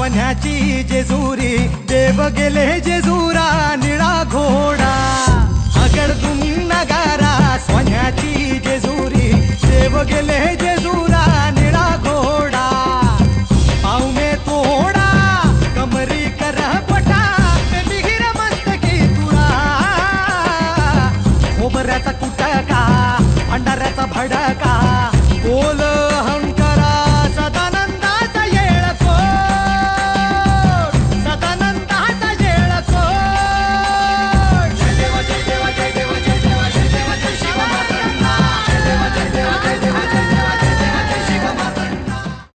कोण्याची जेजुरी देव गेले जेजुरा, निळा घोडा. अगर तुम नगारा सोन्याची जेजुरी देव गेले जेजुरा, निळा घोडा. पाहुणे तोडा कमरी कर पटा मिहिर मस्त की तुरा खोबऱ्याचा कुटका अंडाऱ्याचा भडका बोल